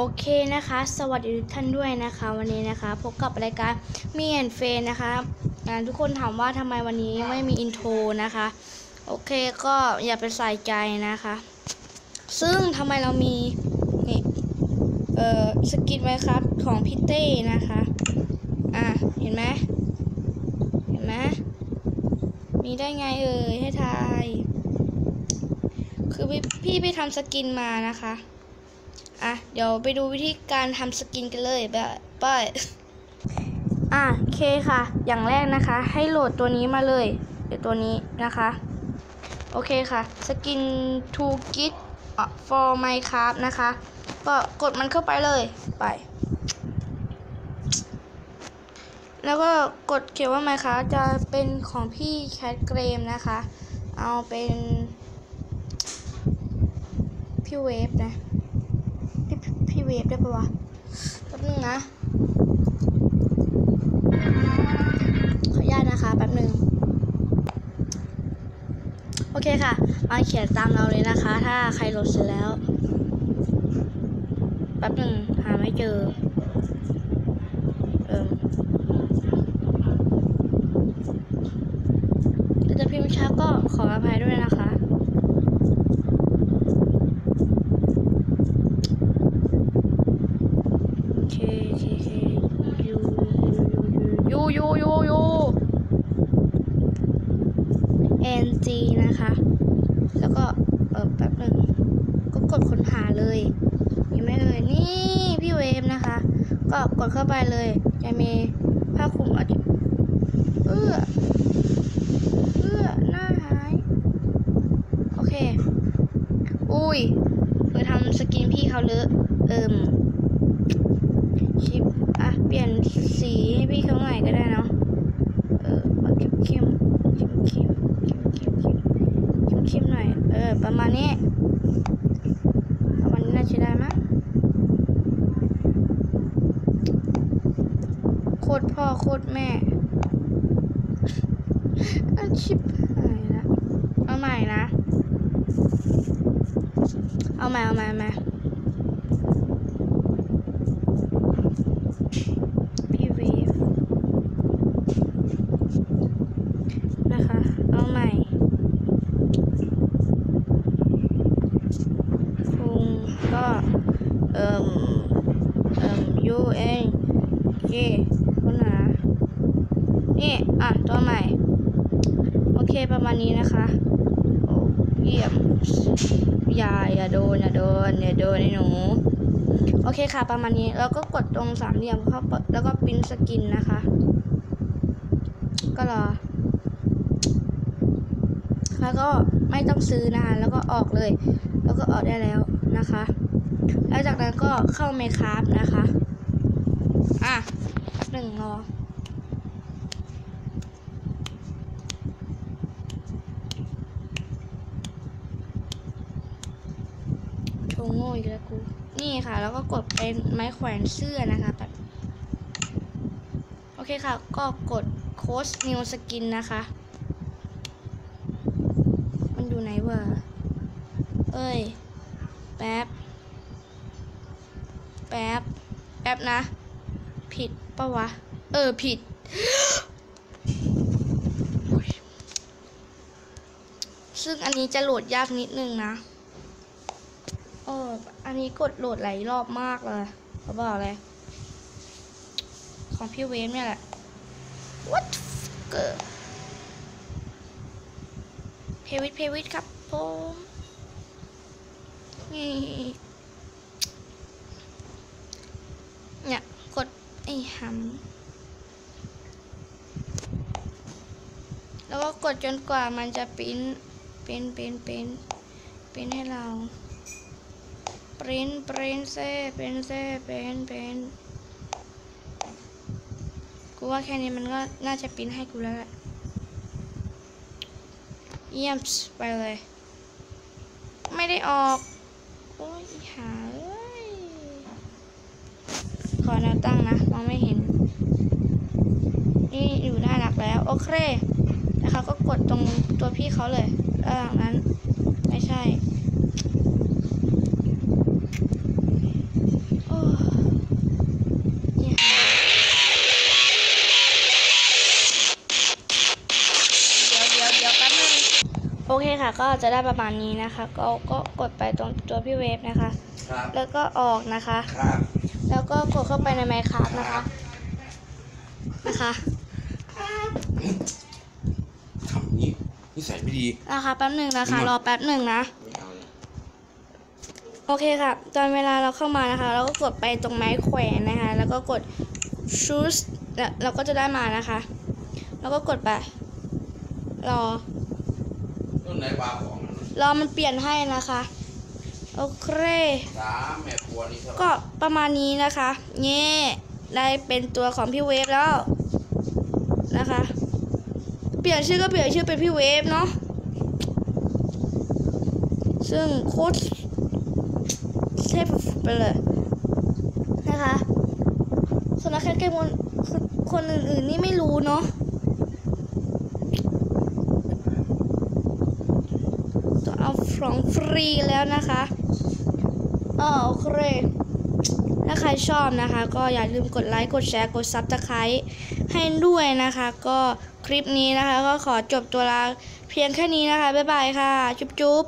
โอเคนะคะ สวัสดีทุกท่านด้วยนะคะ วันนี้นะคะพบกับรายการมีแอนเฟนนะคะทุกคนถามว่าทำไมวันนี้ไม่มีอินโทรนะคะ โอเคก็อย่าไปใส่ใจนะคะ ซึ่งทำไมเรามีนี่เอ่อสกินไหมครับของพี่เต้นะคะ อะ เห็นไหมเห็นไหมมีได้ไงเอ่ยให้ทาย คือพี่พี่ไปทำสกินมานะคะ อะเดี๋ยวไปดูวิธีการทำสกินกันเลยแบบไปอะโอเคค่ะ อย่างแรกนะคะ ให้โหลดตัวนี้มาเลย เดี๋ยวตัวนี้นะคะ โอเคค่ะ สกิน to git for minecraft นะคะ ก็กดมันเข้าไปเลย ไป แล้วก็กดเขียนว่า minecraft จะเป็นของพี่แคทเกรมนะคะ เอาเป็น พี่เวฟนะ เวฟได้ปะวะแป๊บนึงนะ ขออนุญาตนะคะแป๊บนึง โอเคค่ะ มาเขียนตามเราเลยนะคะ ถ้าใครโหลดเสร็จแล้ว แป๊บหนึ่งหาไม่เจอ เอิมถ้าจะพิมพ์ช้าก็ขออภัยด้วยนะคะ โอเคโอเคโอเคยูยูยูยูยู NG นะคะ แล้วก็เออแป๊บหนึ่งก็กดค้นหาเลยมีไหมเอ่ยนี่พี่เวฟนะคะ ก็กดเข้าไปเลยจะมีผ้าคลุมอาจจะเอื้อเอื้อหน้าหาย โอเค อุ้ยเพื่อทำสกินพี่เขาเลอะเอิมชิปอะ เปลี่ยนสีให้พี่เขาหน่อยก็ได้ คตรพ่อโคตรแม่อาชิปหายละเอาใหม่นะ เอาใหม่เอาใหม่เอาใหม่ พี่เวฟนะคะ เอาใหม่คุงก็เอ่มเอ่ม U N K ค้นหานี่ อะ ตัวใหม่ โอเค ประมาณนี้นะคะ โอ้เยี่ยมอย่าอย่าโดนอย่าโดนอย่าโดนไอ้หนู โอเคค่ะประมาณนี้แล้วก็กดตรงสามเหลี่ยมเข้าแล้วก็ปิ้นสกินนะคะ ก็รอ แล้วก็ไม่ต้องซื้อนะคะแล้วก็ออกเลย แล้วก็ออกได้แล้วนะคะ แล้วจากนั้นก็เข้าเมคาฟนะคะ อะหนึ่งรอ โชว์โง่ อีกแล้วกู นี่ค่ะ แล้วก็กดเป็นไม้แขวนเสื้อนะคะแบบโอเคค่ะ ก็กดโค้ด new skin นะคะ มันอยู่ไหนวะ เอ้ย แป๊บ แป๊บ แป๊บนะ ผิดปะวะ เออ ผิดซึ่งอันนี้จะโหลดยากนิดนึงนะ อออันนี้กดโหลดหลายรอบมากเลยเขาบอกเลย ของพี่เวฟเนี่ยแหละ what f เพวิทเพวิทครับผมนี่เนี่ยกดไอ้หำแล้วก็กดจนกว่ามันจะปิ้นปิ้นปิ้นปิ้นปิ้นให้เรา ริ้นปริ้นเซ่ปริ้นเซ่ปริ้นปริ้นกูว่าแค่นี้มันก็น่าจะปริ้นให้กูแล้วแหละเยี่ยมไปเลย ไม่ได้ออก โอ้ยหาเอ้ยขอแนวตั้งนะมองไม่เห็น นี่อยู่หน้าหลักแล้ว โอเคนะคะก็กดตรงตัวพี่เขาเลยด้านหลังนั้น ไม่ใช่ ค่ะก็จะได้ประมาณนี้นะคะ ก็ก็กดไปตรงตัวพี่เวฟนะคะ ครับ แล้วก็ออกนะคะ ครับ แล้วก็กดเข้าไปในไมค์ครับนะคะนะคะทำนี้นิสัยไม่ดี นะคะแป๊บหนึ่งนะคะอืมรอแป๊บหนึ่งนะ ไม่เอาเลยโอเคค่ะ ตอนเวลาเราเข้ามานะคะ เราก็กดไปตรงไม้แขวนนะคะ แล้วก็กด choose แล้วเราก็จะได้มานะคะ แล้วก็กดไป รอ ต้นไหนปลาของนั่นน่ะรอมันเปลี่ยนให้นะคะ โอเคสามแม่ครัวนี่เท่าไหร่ก็ประมาณนี้นะคะเย่ได้เป็นตัวของพี่เวฟแล้วนะคะ เปลี่ยนชื่อก็เปลี่ยนชื่อเป็นพี่เวฟเนาะซึ่งโคตรเทพไปเลยนะคะส่วนนักแคสเกมคนคนอื่นๆนี่ไม่รู้เนาะ ของฟรีแล้วนะคะเออโอเคถ้าใครชอบนะคะ ก็อย่าลืมกดไลค์ กดแชร์ กดซับสไครต์ให้ด้วยนะคะ ก็คลิปนี้นะคะ ก็ขอจบตัวลาเพียงแค่นี้นะคะ บ๊ายบายค่ะ จุ๊บจุ๊บ